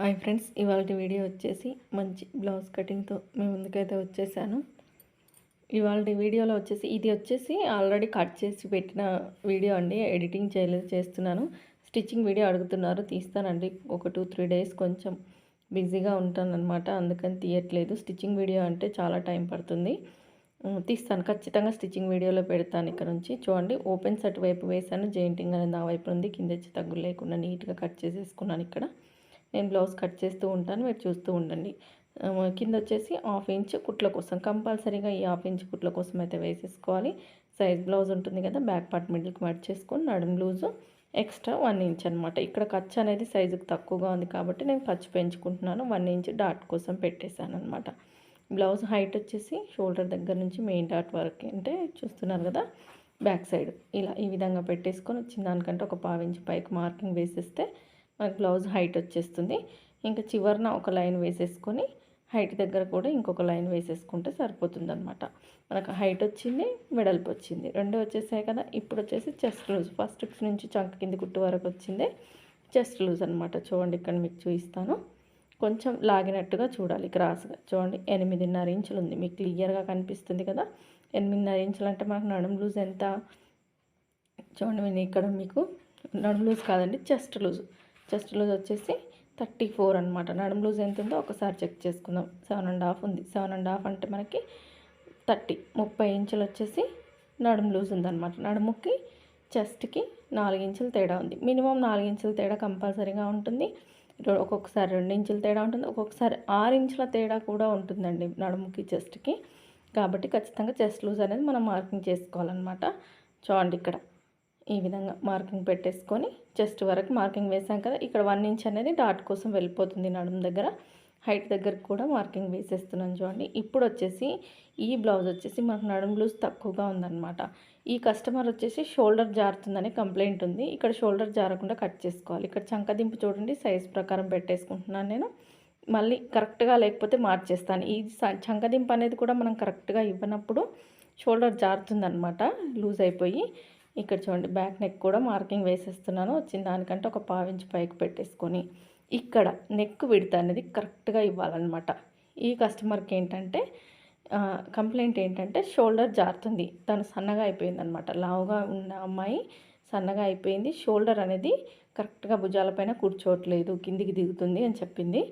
Hi friends ఇవాళ video వచ్చేసి మంచి బ్లౌజ్ కటింగ్తో మేము ముందుకైతే వచ్చేసాను. ఇవాళ వీడియోలో వచ్చేసి ఇది వచ్చేసి ఆల్రెడీ కట్ చేసి పెట్టిన వీడియో అండి. ఎడిటింగ్ చేయలేదు చేస్తున్నాను. స్టిచ్చింగ్ వీడియో అడుగుతున్నారు. తీస్తానండి. ఒక టూ త్రీ డేస్ కొంచెం బిజీగా ఉంటానన్నమాట. అందుకని తీయట్లేదు. స్టిచ్చింగ్ వీడియో అంటే చాలా టైం పడుతుంది. తీస్తాను. ఖచ్చితంగా స్టిచ్చింగ్ వీడియోలో పెడతాను ఇక్కడ నుంచి. చూడండి ఓపెన్ సెట్ వైపు వేసాను. జెయింటింగ్ అనేది నా వైపు ఉంది. కింద వచ్చి తగ్గులు లేకుండా నీట్గా కట్ చేసేసుకున్నాను ఇక్కడ. నేను బ్లౌజ్ కట్ చేస్తూ ఉంటాను మీరు చూస్తూ ఉండండి. కింద వచ్చేసి హాఫ్ ఇంచ్ కుట్ల కోసం కంపల్సరీగా ఈ హాఫ్ ఇంచ్ కుట్ల కోసం అయితే వేసేసుకోవాలి. సైజ్ బ్లౌజ్ ఉంటుంది కదా బ్యాక్ పార్ట్ మిడిల్కి మట్ చేసుకొని నడుం లూజు ఎక్స్ట్రా వన్ ఇంచ్ అనమాట ఇక్కడ ఖర్చు అనేది సైజుకి తక్కువగా ఉంది కాబట్టి నేను ఖర్చు పెంచుకుంటున్నాను. వన్ ఇంచ్ డాట్ కోసం పెట్టేశాను అనమాట బ్లౌజ్ హైట్ వచ్చేసి షోల్డర్ దగ్గర నుంచి మెయిన్ డాట్ వరకు అంటే చూస్తున్నారు కదా బ్యాక్ సైడ్. ఇలా ఈ విధంగా పెట్టేసుకొని వచ్చిన దానికంటే ఒక పావించి పైకి మార్కింగ్ వేసేస్తే మనకు బ్లౌజ్ హైట్ వచ్చేస్తుంది. ఇంకా చివరన ఒక లైన్ వేసేసుకొని హైట్ దగ్గర కూడా ఇంకొక లైన్ వేసేసుకుంటే సరిపోతుంది అనమాట మనకు హైట్ వచ్చింది వెడల్పు వచ్చింది. రెండు వచ్చేసాయి కదా ఇప్పుడు వచ్చేసి చెస్ట్ లూజ్. ఫస్ట్ నుంచి చంక కింది కుట్టు వరకు వచ్చింది. చెస్ట్ లూజ్ అనమాట చూడండి ఇక్కడ మీకు చూపిస్తాను. కొంచెం లాగినట్టుగా చూడాలి క్రాస్గా. చూడండి ఎనిమిదిన్నర ఇంచులు ఉంది. మీకు క్లియర్గా కనిపిస్తుంది కదా. ఎనిమిదిన్నర ఇంచులు అంటే మనకు నడుము లూజ్ ఎంత? చూడండి నేను ఇక్కడ మీకు నడుము లూజ్ కాదండి చెస్ట్ లూజ్. చెస్ట్ లూజ్ వచ్చేసి థర్టీ ఫోర్ అనమాట నడుము లూజ్ ఎంత ఉందో ఒకసారి చెక్ చేసుకుందాం. సెవెన్ అండ్ హాఫ్ ఉంది. సెవెన్ అండ్ హాఫ్ అంటే మనకి థర్టీ. ముప్పై ఇంచులు వచ్చేసి నడుము లూజ్ ఉందన్నమాట. నడుముకి చెస్ట్కి నాలుగు ఇంచులు తేడా ఉంది. మినిమం నాలుగు ఇంచుల తేడా కంపల్సరీగా ఉంటుంది. ఒక్కొక్కసారి రెండు ఇంచుల తేడా ఉంటుంది. ఒక్కొక్కసారి ఆరు ఇంచుల తేడా కూడా ఉంటుందండి నడుముకి చెస్ట్కి. కాబట్టి ఖచ్చితంగా చెస్ట్ లూజ్ అనేది మనం మార్కింగ్ చేసుకోవాలన్నమాట. చూడండి ఇక్కడ. ఈ విధంగా మార్కింగ్ పెట్టేసుకొని చెస్ట్ వరకు మార్కింగ్ వేసాం కదా ఇక్కడ వన్ ఇంచ్ అనేది డాట్ కోసం వెళ్ళిపోతుంది నడుము దగ్గర. హైట్ దగ్గర కూడా మార్కింగ్ వేసేస్తున్నాను చూడండి. ఇప్పుడు వచ్చేసి ఈ బ్లౌజ్ వచ్చేసి మనకు నడుము లూజ్ తక్కువగా ఉందన్నమాట. ఈ కస్టమర్ వచ్చేసి షోల్డర్ జారుతుందని కంప్లైంట్ ఉంది. ఇక్కడ షోల్డర్ జారకుండా కట్ చేసుకోవాలి. ఇక్కడ చంకదింపు చూడండి సైజ్ ప్రకారం పెట్టేసుకుంటున్నాను నేను. మళ్ళీ కరెక్ట్గా లేకపోతే మార్చేస్తాను. ఈ చంకదింపు అనేది కూడా మనం కరెక్ట్గా ఇవ్వనప్పుడు షోల్డర్ జారుతుందనమాట లూజ్ అయిపోయి. ఇక్కడ చూడండి బ్యాక్ నెక్ కూడా మార్కింగ్ వేసేస్తున్నాను. వచ్చిన దానికంటే ఒక పావించి పైకి పెట్టేసుకొని ఇక్కడ నెక్ విడత అనేది కరెక్ట్గా ఇవ్వాలన్నమాట. ఈ కస్టమర్కి ఏంటంటే కంప్లైంట్ ఏంటంటే షోల్డర్ జారుతుంది. తను సన్నగా అయిపోయిందనమాట లావుగా ఉన్న అమ్మాయి సన్నగా అయిపోయింది. షోల్డర్ అనేది కరెక్ట్గా భుజాలపైన కూర్చోవట్లేదు కిందికి దిగుతుంది అని చెప్పింది.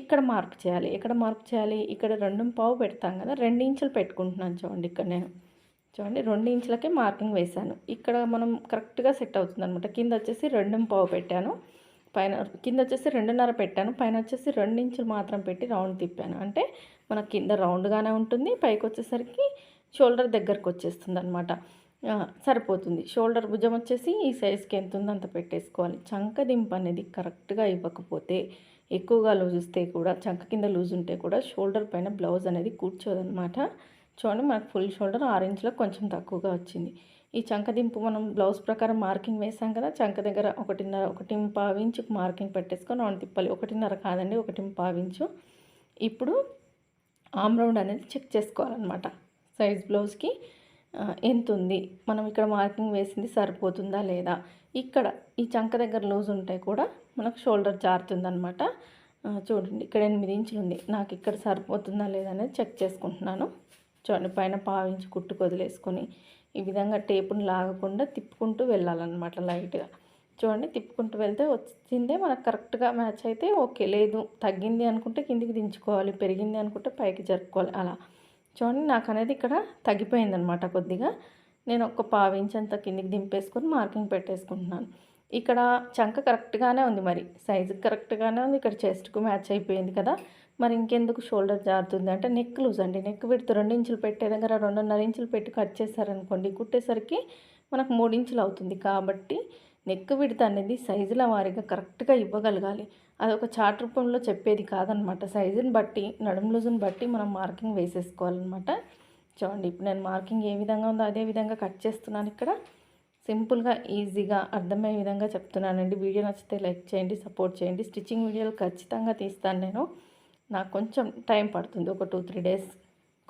ఇక్కడ మార్పు చేయాలి. ఎక్కడ మార్పు చేయాలి? ఇక్కడ రెండు పావు పెడతాం కదా రెండు ఇంచులు పెట్టుకుంటున్నాను చూడండి ఇక్కడ నేను. చూడండి రెండు ఇంచులకే మార్కింగ్ వేశాను. ఇక్కడ మనం కరెక్ట్గా సెట్ అవుతుంది అనమాట కింద వచ్చేసి రెండు పావు పెట్టాను. పైన కింద వచ్చేసి రెండున్నర పెట్టాను. పైన వచ్చేసి రెండు ఇంచులు మాత్రం పెట్టి రౌండ్ తిప్పాను. అంటే మన కింద రౌండ్గానే ఉంటుంది. పైకి వచ్చేసరికి షోల్డర్ దగ్గరకు వచ్చేస్తుంది అనమాట సరిపోతుంది. షోల్డర్ భుజం వచ్చేసి ఈ సైజ్కి ఎంత ఉందో అంత పెట్టేసుకోవాలి. చంక దింపు అనేది కరెక్ట్గా ఇవ్వకపోతే ఎక్కువగా లూజ్ ఇస్తే కూడా చంక కింద లూజ్ ఉంటే కూడా షోల్డర్ పైన బ్లౌజ్ అనేది కూర్చోదనమాట చూడండి మనకు ఫుల్ షోల్డర్ ఆరెంజ్లో కొంచెం తక్కువగా వచ్చింది. ఈ చంకదింపు మనం బ్లౌజ్ ప్రకారం మార్కింగ్ వేసాం కదా చంక దగ్గర ఒకటిన్నర ఒకటి పావించుకు మార్కింగ్ పెట్టేసుకొని రౌండ్ తిప్పాలి. ఒకటిన్నర కాదండి ఒకటి పావించు ఇప్పుడు ఆమ్ రౌండ్ అనేది చెక్ చేసుకోవాలన్నమాట. సైజ్ బ్లౌజ్కి ఎంత ఉంది? మనం ఇక్కడ మార్కింగ్ వేసింది సరిపోతుందా లేదా? ఇక్కడ ఈ చంక దగ్గర లూజ్ ఉంటే కూడా మనకు షోల్డర్ జారుతుందనమాట చూడండి ఇక్కడ ఎనిమిది ఇంచులు ఉంది. నాకు ఇక్కడ సరిపోతుందా లేదా అనేది చెక్ చేసుకుంటున్నాను. చూడండి పైన పావించి కుట్టుకు వదిలేసుకొని ఈ విధంగా టేపుని లాగకుండా తిప్పుకుంటూ వెళ్ళాలన్నమాట లైట్గా. చూడండి తిప్పుకుంటూ వెళ్తే వచ్చిందే మనకు కరెక్ట్గా మ్యాచ్ అయితే ఓకే. లేదు తగ్గింది అనుకుంటే కిందికి దించుకోవాలి పెరిగింది అనుకుంటే పైకి జరుపుకోవాలి అలా. చూడండి నాకు అనేది ఇక్కడ తగ్గిపోయిందనమాట కొద్దిగా. నేను ఒక పావించి అంత కిందికి దింపేసుకొని మార్కింగ్ పెట్టేసుకుంటున్నాను. ఇక్కడ చంక కరెక్ట్గానే ఉంది మరి. సైజు కరెక్ట్గానే ఉంది. ఇక్కడ చెస్ట్కు మ్యాచ్ అయిపోయింది కదా. మరి ఇంకెందుకు షోల్డర్ జారుతుంది? అంటే నెక్ లూజ్ అండి. నెక్ విడుతు రెండు ఇంచులు పెట్టే దగ్గర రెండున్నర ఇంచులు పెట్టి కట్ చేశారనుకోండి కుట్టేసరికి మనకు మూడు ఇంచులు అవుతుంది. కాబట్టి నెక్ విడత అనేది సైజుల వారీగా కరెక్ట్గా ఇవ్వగలగాలి. అదొక చార్ట్ రూపంలో చెప్పేది కాదనమాట. సైజుని బట్టి నడుము లూజుని బట్టి మనం మార్కింగ్ వేసేసుకోవాలన్నమాట చూడండి ఇప్పుడు నేను మార్కింగ్ ఏ విధంగా ఉందో అదే విధంగా కట్ చేస్తున్నాను ఇక్కడ. సింపుల్గా ఈజీగా అర్థమయ్యే విధంగా చెప్తున్నానండి. వీడియో నచ్చితే లైక్ చేయండి సపోర్ట్ చేయండి. స్టిచ్చింగ్ వీడియోలు ఖచ్చితంగా తీస్తాను నేను. నాకు కొంచెం టైం పడుతుంది ఒక టూ త్రీ డేస్.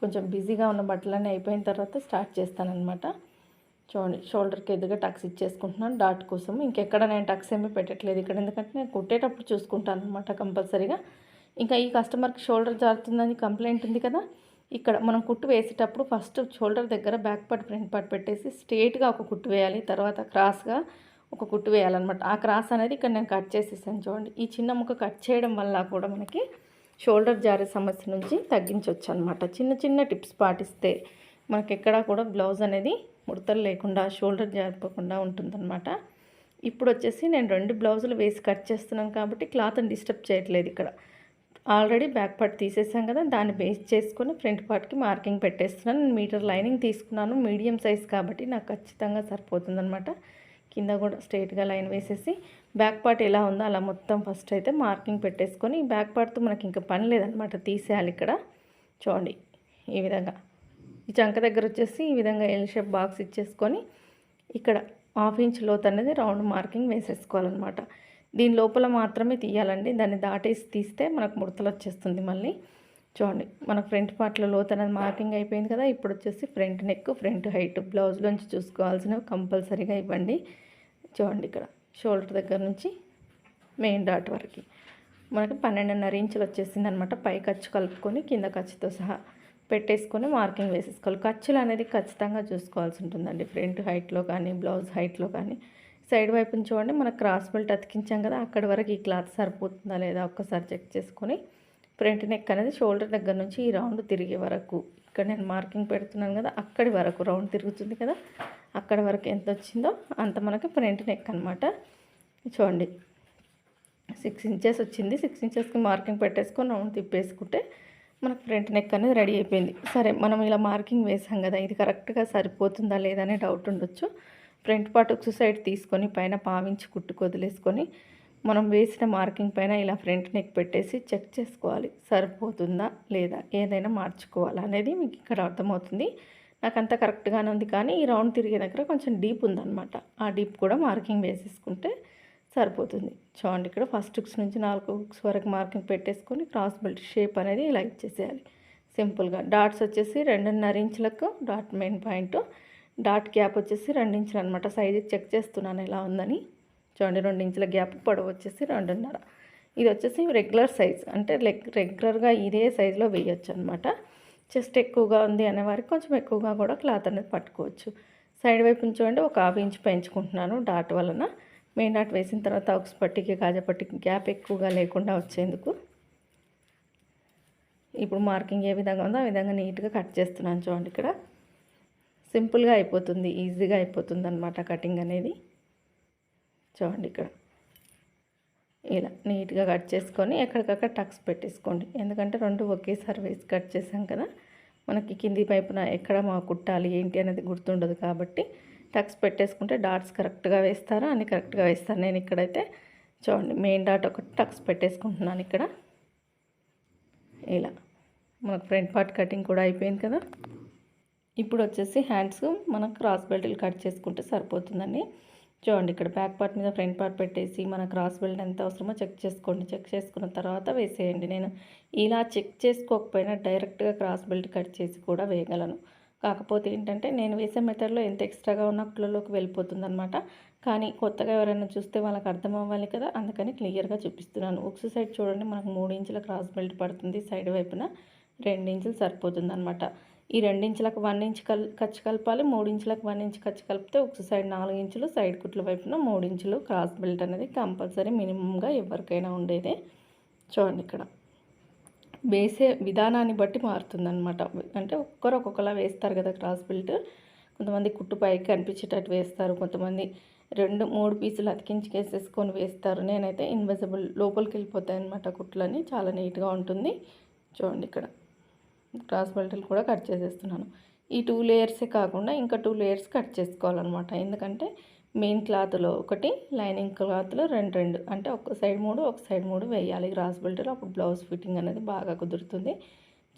కొంచెం బిజీగా ఉన్న బట్టలన్నీ అయిపోయిన తర్వాత స్టార్ట్ చేస్తానన్నమాట. చూడండి షోల్డర్కి ఎదురుగా టక్స్ ఇచ్చేసుకుంటున్నాను డాట్ కోసం. ఇంకెక్కడ నేను టక్స్ ఏమీ పెట్టట్లేదు ఇక్కడ. ఎందుకంటే నేను కుట్టేటప్పుడు చూసుకుంటాను అనమాట కంపల్సరీగా. ఇంకా ఈ కస్టమర్కి షోల్డర్ జారుతుందని కంప్లైంట్ ఉంది కదా ఇక్కడ మనం కుట్టు వేసేటప్పుడు ఫస్ట్ షోల్డర్ దగ్గర బ్యాక్ పార్ట్ ఫ్రంట్ పార్ట్ పెట్టేసి స్ట్రేట్గా ఒక కుట్టు వేయాలి. తర్వాత క్రాస్గా ఒక కుట్టు వేయాలన్నమాట. ఆ క్రాస్ అనేది ఇక్కడ నేను కట్ చేసేసాను చూడండి. ఈ చిన్న ముక్క కట్ చేయడం వల్ల కూడా మనకి షోల్డర్ జారే సమస్య నుంచి తగ్గించవచ్చు అనమాట చిన్న చిన్న టిప్స్ పాటిస్తే మనకి ఎక్కడా కూడా బ్లౌజ్ అనేది ముడతలు లేకుండా షోల్డర్ జారిపోకుండా ఉంటుందన్నమాట. ఇప్పుడు వచ్చేసి నేను రెండు బ్లౌజులు వేసి కట్ చేస్తున్నాను కాబట్టి క్లాత్ని డిస్టర్బ్ చేయట్లేదు ఇక్కడ. ఆల్రెడీ బ్యాక్ పార్ట్ తీసేసాం కదా దాన్ని బేస్ చేసుకొని ఫ్రంట్ పార్ట్కి మార్కింగ్ పెట్టేస్తున్నాను. మీటర్ లైనింగ్ తీసుకున్నాను మీడియం సైజ్ కాబట్టి నాకు ఖచ్చితంగా సరిపోతుందనమాట కింద కూడా స్ట్రైట్గా లైన్ వేసేసి బ్యాక్ పార్ట్ ఎలా ఉందో అలా మొత్తం ఫస్ట్ అయితే మార్కింగ్ పెట్టేసుకొని ఈ బ్యాక్ పార్ట్తో మనకి ఇంకా పని లేదనమాట తీసేయాలి ఇక్కడ. చూడండి ఈ విధంగా. ఈ చంక దగ్గర వచ్చేసి ఈ విధంగా ఎల్ షేప్ బాక్స్ ఇచ్చేసుకొని ఇక్కడ హాఫ్ ఇంచ్ లోత్ అనేది రౌండ్ మార్కింగ్ వేసేసుకోవాలన్నమాట. దీని లోపల మాత్రమే తీయాలండి దాన్ని దాటేసి తీస్తే మనకు ముడతలు వచ్చేస్తుంది మళ్ళీ. చూడండి మన ఫ్రంట్ పార్ట్లో లోత్ అనేది మార్కింగ్ అయిపోయింది కదా ఇప్పుడు వచ్చేసి ఫ్రంట్ నెక్ ఫ్రంట్ హైట్. బ్లౌజ్లోంచి చూసుకోవాల్సినవి కంపల్సరీగా ఇవ్వండి. చూడండి ఇక్కడ షోల్డర్ దగ్గర నుంచి మెయిన్ డాట్ వరకు. మనకి పన్నెండున్నర ఇంచులు వచ్చేసింది అనమాట పై ఖర్చు కలుపుకొని కింద ఖర్చుతో సహా పెట్టేసుకొని మార్కింగ్ వేసేసుకోవాలి. ఖర్చులు అనేది ఖచ్చితంగా చూసుకోవాల్సి ఉంటుందండి. ఫ్రంట్ హైట్లో కానీ బ్లౌజ్ హైట్లో కానీ. సైడ్ వైపు చూడండి మన క్రాస్ బెల్ట్ అతికించాం కదా అక్కడి వరకు ఈ క్లాత్ సరిపోతుందా లేదా ఒక్కసారి చెక్ చేసుకొని ఫ్రంట్ నెక్ అనేది షోల్డర్ దగ్గర నుంచి ఈ రౌండ్ తిరిగే వరకు. ఇక్కడ నేను మార్కింగ్ పెడుతున్నాను కదా అక్కడి వరకు రౌండ్ తిరుగుతుంది కదా అక్కడి వరకు ఎంత వచ్చిందో అంత మనకి ఫ్రంట్ నెక్ అనమాట చూడండి సిక్స్ ఇంచెస్ వచ్చింది. సిక్స్ ఇంచెస్కి మార్కింగ్ పెట్టేసుకొని రౌండ్ తిప్పేసుకుంటే మనకు ఫ్రంట్ నెక్ అనేది రెడీ అయిపోయింది. సరే మనం ఇలా మార్కింగ్ వేసాం కదా ఇది కరెక్ట్గా సరిపోతుందా లేదా అనే డౌట్ ఉండొచ్చు. ఫ్రంట్ పార్ట్ ఒక సైడ్ తీసుకొని పైన పావించి కుట్టుకు వదిలేసుకొని మనం వేసిన మార్కింగ్ పైన ఇలా ఫ్రంట్ నెక్ పెట్టేసి చెక్ చేసుకోవాలి. సరిపోతుందా లేదా? ఏదైనా మార్చుకోవాలా అనేది మీకు ఇక్కడ అర్థమవుతుంది. నాకు అంత కరెక్ట్గానే ఉంది కానీ ఈ రౌండ్ తిరిగే దగ్గర కొంచెం డీప్ ఉందన్నమాట. ఆ డీప్ కూడా మార్కింగ్ వేసేసుకుంటే సరిపోతుంది చూడండి ఇక్కడ ఫస్ట్ హుక్స్ నుంచి నాలుగు హుక్స్ వరకు మార్కింగ్ పెట్టేసుకొని క్రాస్ బెల్ట్ షేప్ అనేది ఇలా ఇచ్చేసేయాలి. సింపుల్గా డాట్స్ వచ్చేసి రెండున్నర ఇంచులకు dot main point dot gap వచ్చేసి రెండు ఇంచులు అనమాట సైజు చెక్ చేస్తున్నాను ఎలా ఉందని. చూడండి రెండు ఇంచుల గ్యాప్ పొడవు వచ్చేసి రెండున్నర. ఇది వచ్చేసి రెగ్యులర్ సైజ్ అంటే రెగ్యులర్గా ఇదే సైజులో వేయచ్చు అనమాట చెస్ట్ ఎక్కువగా ఉంది అనే వారికి కొంచెం ఎక్కువగా కూడా క్లాత్ అనేది పట్టుకోవచ్చు. సైడ్ వైపు చూడండి ఒక హాఫ్ ఇంచ్ పెంచుకుంటున్నాను డాట్ వలన. మెయిన్ డాట్ వేసిన తర్వాత ఒక పట్టికి కాజా పట్టికి గ్యాప్ ఎక్కువగా లేకుండా వచ్చేందుకు. ఇప్పుడు మార్కింగ్ ఏ విధంగా ఉందో ఆ విధంగా నీట్గా కట్ చేస్తున్నాను చూడండి ఇక్కడ. సింపుల్గా అయిపోతుంది ఈజీగా అయిపోతుంది అనమాట కటింగ్ అనేది. చూడండి ఇక్కడ. ఇలా నీట్గా కట్ చేసుకొని ఎక్కడికక్కడ టక్స్ పెట్టేసుకోండి. ఎందుకంటే రెండు ఒకేసారి వేసి కట్ చేసాం కదా. మనకి కింది పైపున ఎక్కడ మా కుట్టాలి ఏంటి అనేది గుర్తుండదు కాబట్టి టక్స్ పెట్టేసుకుంటే డాట్స్ కరెక్ట్గా వేస్తారా? అన్ని కరెక్ట్గా వేస్తాను. నేను ఇక్కడైతే చూడండి మెయిన్ డాట్ ఒకటి టక్స్ పెట్టేసుకుంటున్నాను ఇక్కడ. ఇలా మనకు ఫ్రంట్ పార్ట్ కటింగ్ కూడా అయిపోయింది కదా. ఇప్పుడు వచ్చేసి హ్యాండ్స్ మనం క్రాస్ బెల్ట్లు కట్ చేసుకుంటే సరిపోతుందండి. చూడండి ఇక్కడ బ్యాక్ పార్ట్ మీద ఫ్రంట్ పార్ట్ పెట్టేసి మన క్రాస్ బెల్ట్ ఎంత అవసరమో చెక్ చేసుకోండి. చెక్ చేసుకున్న తర్వాత వేసేయండి. నేను ఇలా చెక్ చేసుకోకపోయినా డైరెక్ట్గా క్రాస్ బెల్ట్ కట్ చేసి కూడా వేయగలను. కాకపోతే ఏంటంటే నేను వేసే మెథడ్లో ఎంత ఎక్స్ట్రాగా ఉన్న కుట్లలోకి వెళ్ళిపోతుంది అనమాట కానీ కొత్తగా ఎవరైనా చూస్తే వాళ్ళకి అర్థం అవ్వాలి కదా అందుకని క్లియర్గా చూపిస్తున్నాను. ఉక్స్ సైడ్ చూడండి మనకు మూడు ఇంచుల క్రాస్ బెల్ట్ పడుతుంది. సైడ్ వైపున రెండు ఇంచులు సరిపోతుంది అనమాట ఈ రెండించులకు వన్ ఇంచ్ కల్ ఖర్చు కలపాలి. మూడించులకు వన్ ఇంచ్ ఖర్చు కలిపితే ఒక సైడ్ నాలుగు ఇంచులు సైడ్ కుట్ల వైపున మూడు ఇంచులు. క్రాస్ బెల్ట్ అనేది కంపల్సరీ మినిమంగా ఎవరికైనా ఉండేదే. చూడండి ఇక్కడ. వేసే విధానాన్ని బట్టి మారుతుందనమాట అంటే ఒక్కరు ఒక్కొక్కలా వేస్తారు కదా క్రాస్ బెల్ట్. కొంతమంది కుట్టు పైకి కనిపించేటట్టు వేస్తారు. కొంతమంది రెండు మూడు పీసులు అతికించి కేసేసుకొని వేస్తారు. నేనైతే ఇన్విజిబుల్ లోపలికి వెళ్ళిపోతాయి అనమాట కుట్లని. చాలా నీట్గా ఉంటుంది. చూడండి ఇక్కడ. క్రాస్ బెల్ట్లు కూడా కట్ చేసేస్తున్నాను. ఈ టూ లేయర్సే కాకుండా ఇంకా టూ లేయర్స్ కట్ చేసుకోవాలన్నమాట. ఎందుకంటే మెయిన్ క్లాత్లో ఒకటి లైనింగ్ క్లాత్లో రెండు రెండు. అంటే ఒక సైడ్ మూడు ఒక సైడ్ మూడు వేయాలి. క్రాస్ బెల్ట్లో అప్పుడు బ్లౌజ్ ఫిట్టింగ్ అనేది బాగా కుదురుతుంది.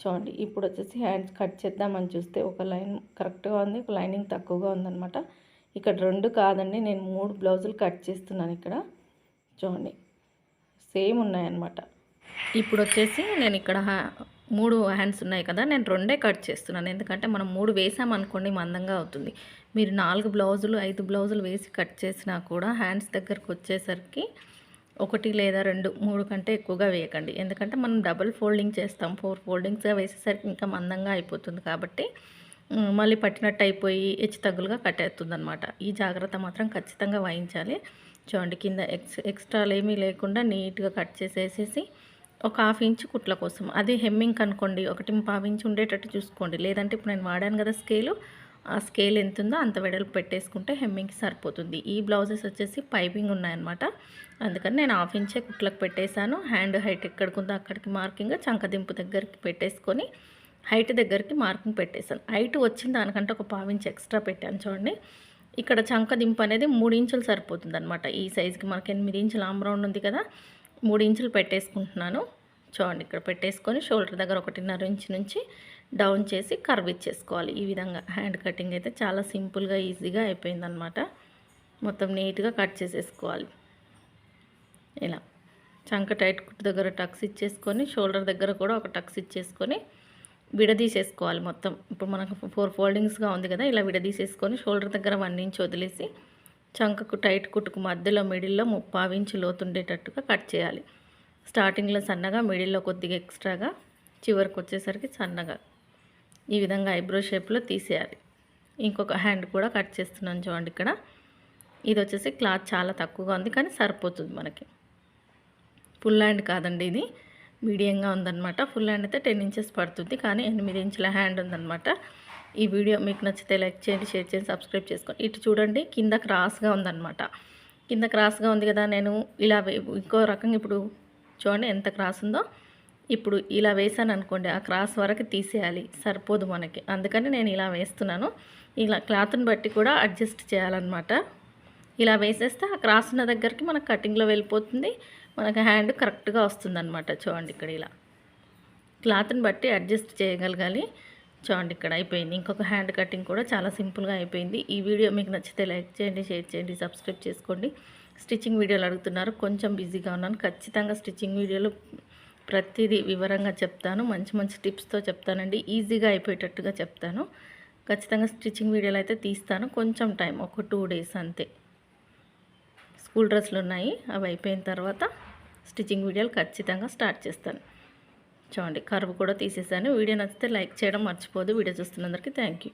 చూడండి ఇప్పుడు వచ్చేసి హ్యాండ్స్ కట్ చేద్దామని చూస్తే ఒక లైన్ కరెక్ట్గా ఉంది ఒక లైనింగ్ తక్కువగా ఉందన్నమాట. ఇక్కడ రెండు కాదండి నేను మూడు బ్లౌజులు కట్ చేస్తున్నాను ఇక్కడ. చూడండి సేమ్ ఉన్నాయన్నమాట. ఇప్పుడు వచ్చేసి నేను ఇక్కడ మూడు హ్యాండ్స్ ఉన్నాయి కదా నేను రెండే కట్ చేస్తున్నాను. ఎందుకంటే మనం మూడు వేసామనుకోండి మందంగా అవుతుంది. మీరు నాలుగు బ్లౌజులు ఐదు బ్లౌజులు వేసి కట్ చేసినా కూడా హ్యాండ్స్ దగ్గరకు వచ్చేసరికి ఒకటి లేదా రెండు మూడు కంటే ఎక్కువగా వేయకండి. ఎందుకంటే మనం డబుల్ ఫోల్డింగ్ చేస్తాం. ఫోర్ ఫోల్డింగ్స్గా వేసేసరికి ఇంకా మందంగా అయిపోతుంది కాబట్టి మళ్ళీ పట్టినట్టు అయిపోయి హెచ్చు తగ్గులుగా కట్టేస్తుంది అనమాట ఈ జాగ్రత్త మాత్రం ఖచ్చితంగా వహించాలి. చూడండి కింద ఎక్స్ ఎక్స్ట్రాలు ఏమీ లేకుండా నీట్గా కట్ చేసేసేసి ఒక హాఫ్ ఇంచ్ కుట్ల కోసం. అదే హెమ్మింగ్ అనుకోండి ఒకటి పావు ఇంచ్ ఉండేటట్టు చూసుకోండి. లేదంటే ఇప్పుడు నేను వాడాను కదా స్కేలు ఆ స్కేల్ ఎంత ఉందో అంత వెడల్పు పెట్టేసుకుంటే హెమ్మింగ్కి సరిపోతుంది. ఈ బ్లౌజెస్ వచ్చేసి పైపింగ్ ఉన్నాయన్నమాట. అందుకని నేను హాఫ్ ఇంచే కుట్లకు పెట్టేశాను. హ్యాండ్ హైట్ ఎక్కడికి ఉందో అక్కడికి మార్కింగ్ చంకదింపు దగ్గరికి పెట్టేసుకొని హైట్ దగ్గరికి మార్కింగ్ పెట్టేశాను. హైట్ వచ్చిన దానికంటే ఒక పావు ఇంచ్ ఎక్స్ట్రా పెట్టాను చూడండి. ఇక్కడ చంకదింపు అనేది మూడు ఇంచులు సరిపోతుంది అనమాట ఈ సైజుకి మనకి ఎనిమిది ఇంచుల ఆమ్ రౌండ్ ఉంది కదా మూడు ఇంచులు పెట్టేసుకుంటున్నాను. చూడండి ఇక్కడ పెట్టేసుకొని షోల్డర్ దగ్గర ఒకటిన్నర ఇంచ్ నుంచి డౌన్ చేసి కర్వ్ ఇచ్చేసుకోవాలి. ఈ విధంగా హ్యాండ్ కటింగ్ అయితే చాలా సింపుల్గా ఈజీగా అయిపోయిందనమాట మొత్తం నీట్గా కట్ చేసేసుకోవాలి. ఇలా చంక టైట్ కుట్టు దగ్గర టక్స్ ఇచ్చేసుకొని షోల్డర్ దగ్గర కూడా ఒక టక్స్ ఇచ్చేసుకొని విడదీసేసుకోవాలి మొత్తం. ఇప్పుడు మనకు ఫోర్ ఫోల్డింగ్స్గా ఉంది కదా ఇలా విడదీసేసుకొని షోల్డర్ దగ్గర వన్ ఇంచ్ వదిలేసి చంకకు టైట్ కుట్టుకు మధ్యలో మిడిల్లో ముప్పావు ఇంచు లోతుండేటట్టుగా కట్ చేయాలి. స్టార్టింగ్లో సన్నగా మిడిల్లో కొద్దిగా ఎక్స్ట్రాగా చివరికి వచ్చేసరికి సన్నగా. ఈ విధంగా ఐబ్రో షేప్లో తీసేయాలి. ఇంకొక హ్యాండ్ కూడా కట్ చేస్తున్నాను చూడండి ఇక్కడ. ఇది వచ్చేసి క్లాత్ చాలా తక్కువగా ఉంది కానీ సరిపోతుంది మనకి. ఫుల్ హ్యాండ్ కాదండి ఇది. మీడియంగా ఉందన్నమాట. ఫుల్ హ్యాండ్ అయితే టెన్ ఇంచెస్ పడుతుంది కానీ ఎనిమిది ఇంచుల హ్యాండ్ ఉందన్నమాట. ఈ వీడియో మీకు నచ్చితే లైక్ చేయండి షేర్ చేయండి సబ్స్క్రైబ్ చేసుకోండి. ఇటు చూడండి కింద క్రాస్గా ఉందన్నమాట. కింద క్రాస్గా ఉంది కదా నేను ఇలా ఇంకో రకంగా ఇప్పుడు చూడండి ఎంత క్రాస్ ఉందో. ఇప్పుడు ఇలా వేసాను అనుకోండి ఆ క్రాస్ వరకు తీసేయాలి. సరిపోదు మనకి. అందుకని నేను ఇలా వేస్తున్నాను. ఇలా క్లాత్ని బట్టి కూడా అడ్జస్ట్ చేయాలన్నమాట. ఇలా వేసేస్తే ఆ క్రాస్ ఉన్న దగ్గరికి మనకు కటింగ్లో వెళ్ళిపోతుంది. మనకు హ్యాండ్ కరెక్ట్గా వస్తుందనమాట చూడండి ఇక్కడ ఇలా. క్లాత్ని బట్టి అడ్జస్ట్ చేయగలగాలి. చూడండి ఇక్కడ అయిపోయింది. ఇంకొక హ్యాండ్ కటింగ్ కూడా చాలా సింపుల్గా అయిపోయింది. ఈ వీడియో మీకు నచ్చితే లైక్ చేయండి షేర్ చేయండి సబ్స్క్రైబ్ చేసుకోండి. స్టిచ్చింగ్ వీడియోలు అడుగుతున్నారు. కొంచెం బిజీగా ఉన్నాను. ఖచ్చితంగా స్టిచ్చింగ్ వీడియోలు ప్రతిదీ వివరంగా చెప్తాను. మంచి మంచి టిప్స్తో చెప్తానండి. ఈజీగా అయిపోయేటట్టుగా చెప్తాను. ఖచ్చితంగా స్టిచ్చింగ్ వీడియోలు అయితే తీస్తాను. కొంచెం టైం ఒక టూ డేస్ అంతే. స్కూల్ డ్రెస్లు ఉన్నాయి. అవి అయిపోయిన తర్వాత స్టిచ్చింగ్ వీడియోలు ఖచ్చితంగా స్టార్ట్ చేస్తాను. చూడండి కర్వ్ కూడా తీసేసాను. వీడియో నచ్చితే లైక్ చేయడం మర్చిపోదు. వీడియో చూస్తున్నందరికీ థ్యాంక్ యూ.